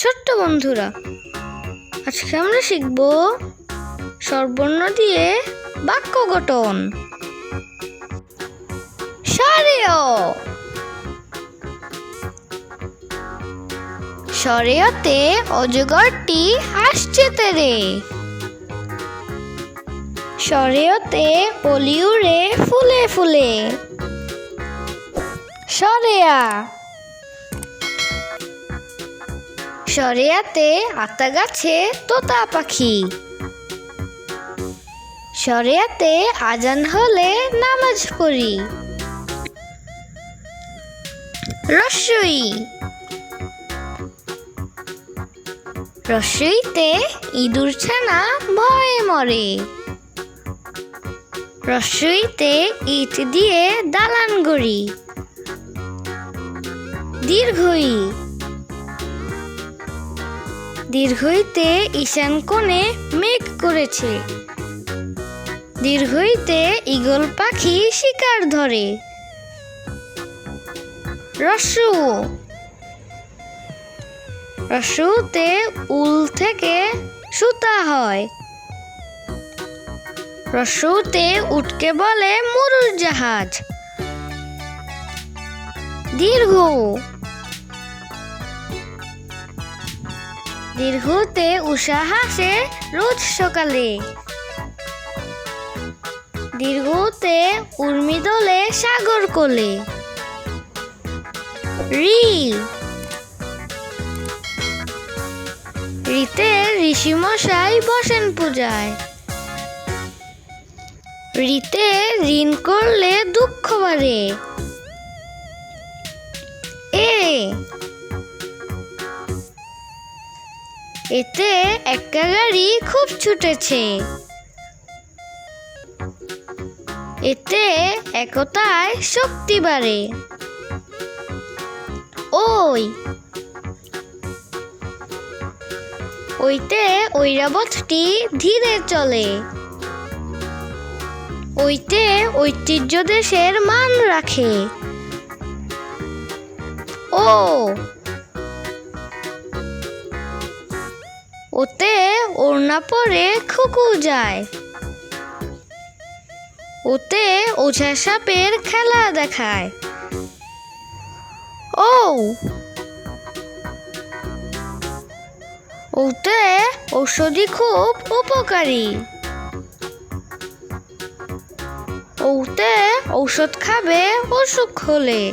ছোট্ট বন্ধুরা, আজকে আমরা শিখব স্বরবর্ণ দিয়ে বাক্য গঠন। সরেয় সরেয়তে অজগরটি আসছে তেরে। সরেয়তে অলিউরে ফুলে ফুলে। সরেয়া সরেয়াতে আতা গাছে তোতা পাখি। সরেয়াতে আজান হলে নামাজ পড়ি। রসই। রসইতে ইঁদুর ছানা ভয়ে মরে। রসইতে ইট দিয়ে দালান গড়ি দীর্ঘই দীর্ঘইতে ঈশান কোণে মেঘ করেছে। দীর্ঘইতে ঈগল পাখি শিকার ধরে। রসু। রস্যুতে উল থেকে সুতা হয়। রসুতে উটকে বলে মরুর জাহাজ। দীর্ঘ। দীর্ঘতে উষা হাসে রোজ সকালে। দীর্ঘতে উর্মি দোলে সাগর কোলে। রি রিতে ঋষি মশাই বসেন পূজায়। রিতে ঋণ করলে দুঃখ বাড়ে। এ এতে একটা গাড়ি খুব ছুটেছে। এতে একতায় শক্তি বাড়ে। ওই। ওইতে ঐরাবতটি ধীরে চলে। ওইতে ঐতিহ্য দেশের মান রাখে। ও। ওতে ওড়না পরে খুকু যায়। ওতে ওঝা সাপের খেলা দেখায়। ও ওতে ঔষধি খুব উপকারী। ওতে ঔষধ খাবে অসুখ হলে।